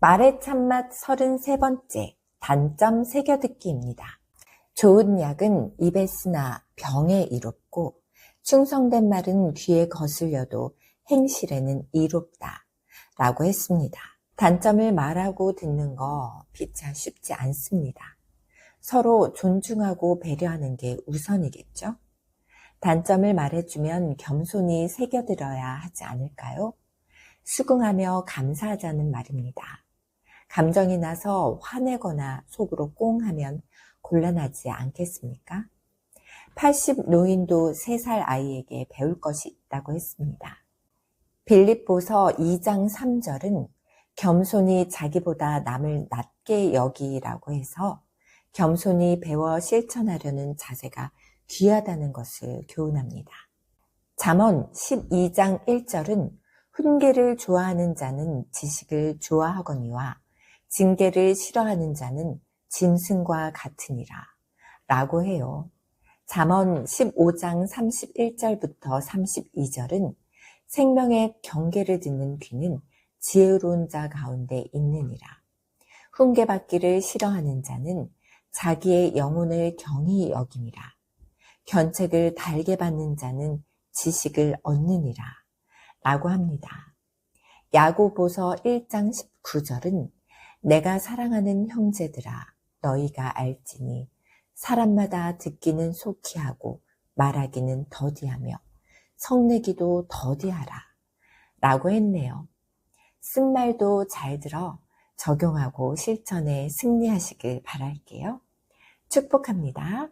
말의 참맛 33번째 단점 새겨듣기입니다. 좋은 약은 입에 쓰나 병에 이롭고 충성된 말은 귀에 거슬려도 행실에는 이롭다 라고 했습니다. 단점을 말하고 듣는 거 피차 쉽지 않습니다. 서로 존중하고 배려하는 게 우선이겠죠? 단점을 말해주면 겸손히 새겨들어야 하지 않을까요? 수긍하며 감사하자는 말입니다. 감정이 나서 화내거나 속으로 꽁 하면 곤란하지 않겠습니까? 80 노인도 3살 아이에게 배울 것이 있다고 했습니다. 빌립보서 2장 3절은 겸손히 자기보다 남을 낮게 여기라고 해서 겸손히 배워 실천하려는 자세가 귀하다는 것을 교훈합니다. 잠언 12장 1절은 훈계를 좋아하는 자는 지식을 좋아하거니와 징계를 싫어하는 자는 짐승과 같으니라 라고 해요. 잠언 15장 31절부터 32절은 생명의 경계를 듣는 귀는 지혜로운 자 가운데 있느니라. 훈계받기를 싫어하는 자는 자기의 영혼을 경히 여김이라. 견책을 달게 받는 자는 지식을 얻느니라. 라고 합니다. 야고보서 1장 19절은 내가 사랑하는 형제들아 너희가 알지니 사람마다 듣기는 속히 하고 말하기는 더디하며 성내기도 더디하라 라고 했네요. 쓴 말도 잘 들어 적용하고 실천에 승리하시길 바랄게요. 축복합니다.